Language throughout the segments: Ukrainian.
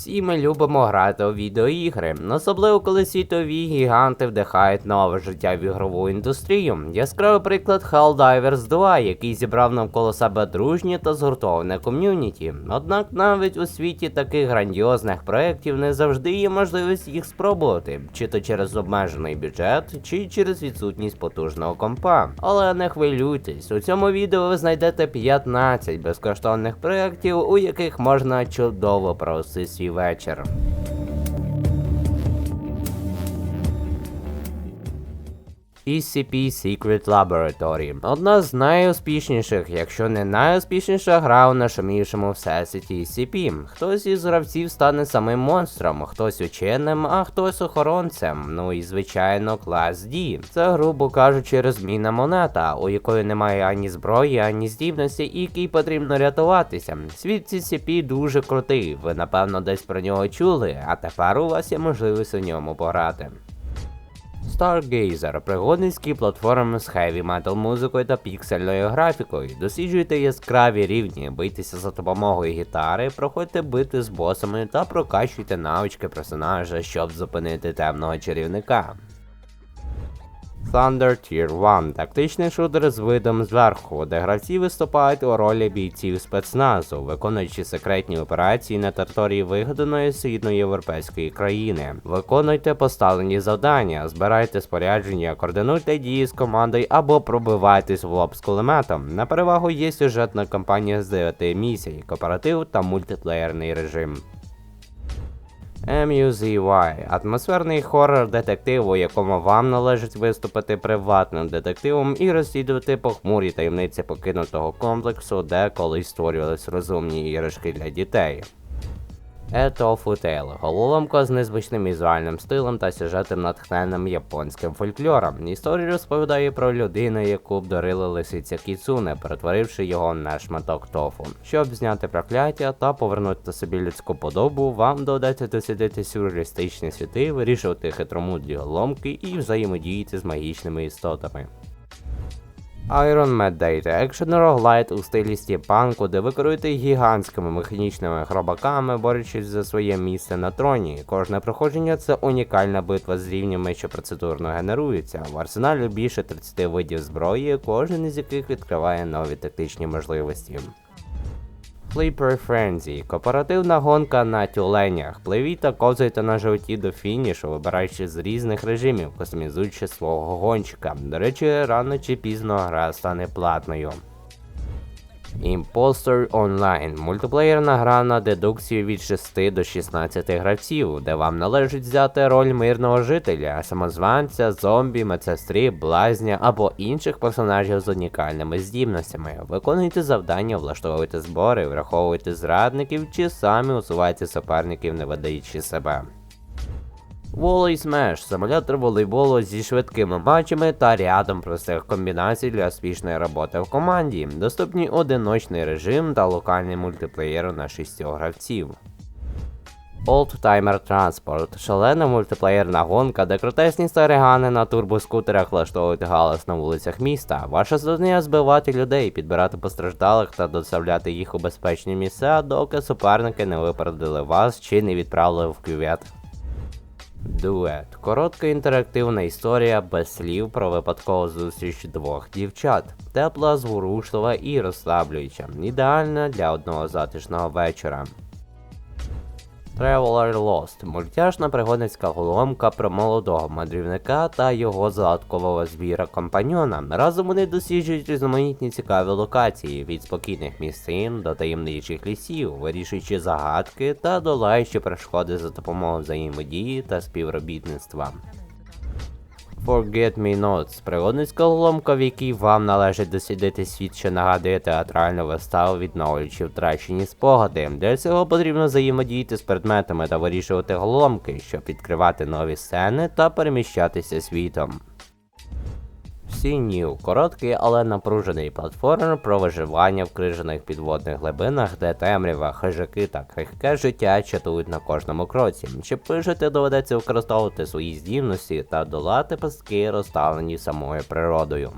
Всі ми любимо грати у відеоігри, особливо коли світові гіганти вдихають нове життя в ігрову індустрію. Яскравий приклад Helldivers 2, який зібрав навколо себе дружнє та згуртоване ком'юніті. Однак навіть у світі таких грандіозних проєктів не завжди є можливість їх спробувати, чи то через обмежений бюджет, чи через відсутність потужного компа. Але не хвилюйтесь, у цьому відео ви знайдете 15 безкоштовних проєктів, у яких можна чудово провести свій вечір. SCP Secret Laboratory одна з найуспішніших, якщо не найуспішніша гра у нашумівшому всесвіті SCP. Хтось із гравців стане самим монстром, хтось ученим, а хтось охоронцем. Ну і звичайно, клас D. Це, грубо кажучи, розмінна монета, у якої немає ані зброї, ані здібності, і якій потрібно рятуватися. Світ SCP дуже крутий. Ви напевно десь про нього чули, а тепер у вас є можливість у ньому пограти. Stargazer пригодницькі платформи з хеві метал музикою та піксельною графікою. Досліджуйте яскраві рівні, бийтеся за допомогою гітари, проходьте бити з босами та прокачуйте навички персонажа, щоб зупинити темного чарівника. Thunder Tier 1 тактичний шутер з видом зверху, де гравці виступають у ролі бійців спецназу, виконуючи секретні операції на території вигаданої східноєвропейської країни. Виконуйте поставлені завдання, збирайте спорядження, координуйте дії з командою або пробивайтесь в лоб з кулеметом. На перевагу є сюжетна кампанія з 9 місій, кооператив та мультиплеєрний режим. MUZY – атмосферний хорор детектив, у якому вам належить виступити приватним детективом і розслідувати похмурі таємниці покинутого комплексу, де колись створювались розумні іграшки для дітей. Ето Футейл головоломка з незвичним візуальним стилем та сюжетом натхненним японським фольклором. Історія розповідає про людину, яку обдарила лисиця Кіцуне, перетворивши його на шматок тофу. Щоб зняти прокляття та повернути собі людську подобу, вам доведеться дослідити сюрреалістичні світи, вирішувати хитромудрі головоломки і взаємодіяти з магічними істотами. Iron Mad Data екшен роглайт у стилі стіпанку, де ви керуєте гігантськими механічними хробаками, борючись за своє місце на троні. Кожне проходження це унікальна битва з рівнями, що процедурно генеруються. В арсеналі більше 30 видів зброї, кожен із яких відкриває нові тактичні можливості. Flipper Frenzy – кооперативна гонка на тюленях. Пливіть та ковзайте на животі до фінішу, вибираючи з різних режимів, кастомізуючи свого гонщика. До речі, рано чи пізно гра стане платною. Imposter Online мультиплеєрна гра на дедукцію від 6 до 16 гравців, де вам належить взяти роль мирного жителя, самозванця, зомбі, медсестри, блазня або інших персонажів з унікальними здібностями. Виконуйте завдання, влаштовуйте збори, враховуйте зрадників чи самі усувайте суперників, не видаючи себе. Volley Smash – симулятор волейболу зі швидкими матчами та рядом простих комбінацій для успішної роботи в команді. Доступні одиночний режим та локальний мультиплеєр на 6 гравців. Old Timer Transport – шалена мультиплеєрна гонка, де крутесні старигани на турбоскутерах влаштовують галас на вулицях міста. Ваша завдання збивати людей, підбирати постраждалих та доставляти їх у безпечні місця, доки суперники не випередили вас чи не відправили в кювет. Дует коротка інтерактивна історія без слів про випадкову зустріч двох дівчат. Тепла, зворушлива і розслаблююча. Ідеальна для одного затишного вечора. Traveler Lost мультяшна пригодницька голомка про молодого мандрівника та його загадкового звіра компаньона. Разом вони досліджують різноманітні цікаві локації від спокійних місцин до таємничих лісів, вирішуючи загадки та долаючи перешкоди за допомогою взаємодії та співробітництва. Forget Me Notes – пригодницька голомка, в якій вам належить дослідити світ, що нагадує театральну виставу, відновлюючи втрачені спогади. Для цього потрібно взаємодіяти з предметами та вирішувати голомки, щоб відкривати нові сцени та переміщатися світом. New – короткий, але напружений платформер про виживання в крижаних підводних глибинах, де темрява, хижаки та крихке життя чатують на кожному кроці. Чи пишете, доведеться використовувати свої здібності та долати пастки, розставлені самою природою.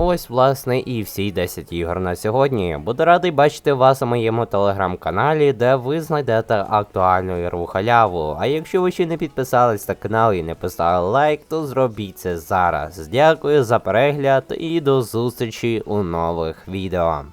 Ось, власне, і всі 10 ігор на сьогодні. Буду радий бачити вас у моєму телеграм-каналі, де ви знайдете актуальну ігру халяву. А якщо ви ще не підписались на канал і не поставили лайк, то зробіть це зараз. Дякую за перегляд і до зустрічі у нових відео.